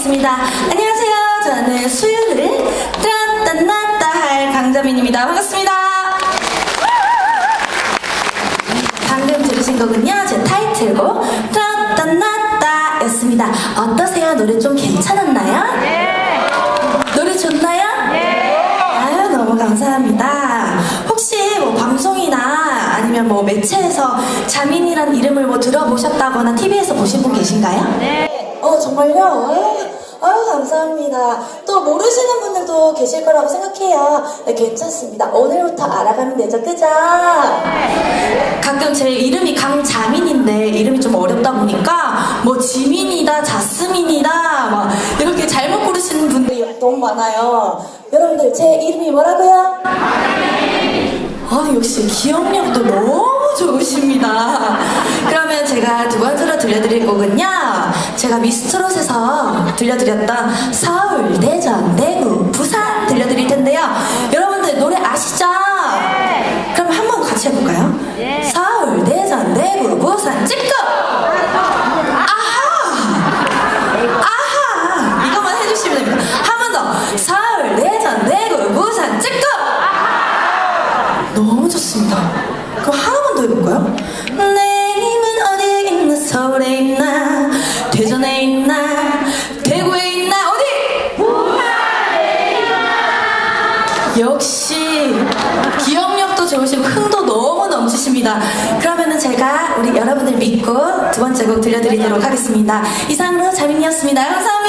있습니다. 안녕하세요. 저는 수윤을 따따따따 할 강자민입니다. 반갑습니다. 방금 들으신 곡은요. 제 타이틀곡 따따따따 였습니다. 어떠세요? 노래 좀 괜찮았나요? 네. 노래 좋나요? 네. 아유, 너무 감사합니다. 혹시 뭐 방송이나 아니면 뭐 매체에서 자민이란 이름을 뭐 들어보셨다거나 TV에서 보신 분 계신가요? 네. 어, 정말요? 아유, 아유, 감사합니다. 또 모르시는 분들도 계실 거라고 생각해요. 네, 괜찮습니다. 오늘부터 알아가면 되죠, 그죠? 가끔 제 이름이 강자민인데 이름이 좀 어렵다 보니까 뭐 지민이다, 자스민이다 막 이렇게 잘못 부르시는 분들이 너무 많아요. 여러분들 제 이름이 뭐라고요? 아 역시 기억력도 너무 좋으십니다. 그러면 제가 두 번째로 들려드릴 곡은요. 제가 미스트롯에서 들려드렸던 서울, 대전, 대구, 부산 들려드릴 텐데요. 여러분들 노래 아시죠? 그럼 한번 같이 해볼까요? 예. 서울, 대전, 대구, 부산, 찍고! 아하! 아하! 이것만 해주시면 됩니다. 한 번 더. 서울, 대전, 대구, 부산, 찍고! 너무 좋습니다. 그럼 하나만 더 해볼까요? 내 힘은 어디에 있나? 서울에 있나? 대전에 있나? 대구에 있나? 어디? 부산에 있나? 역시 기억력도 좋으시고 흥도 너무 넘치십니다. 그러면은 제가 우리 여러분들 믿고 두 번째 곡 들려드리도록 하겠습니다. 이상으로 자민이었습니다. 감사합니다.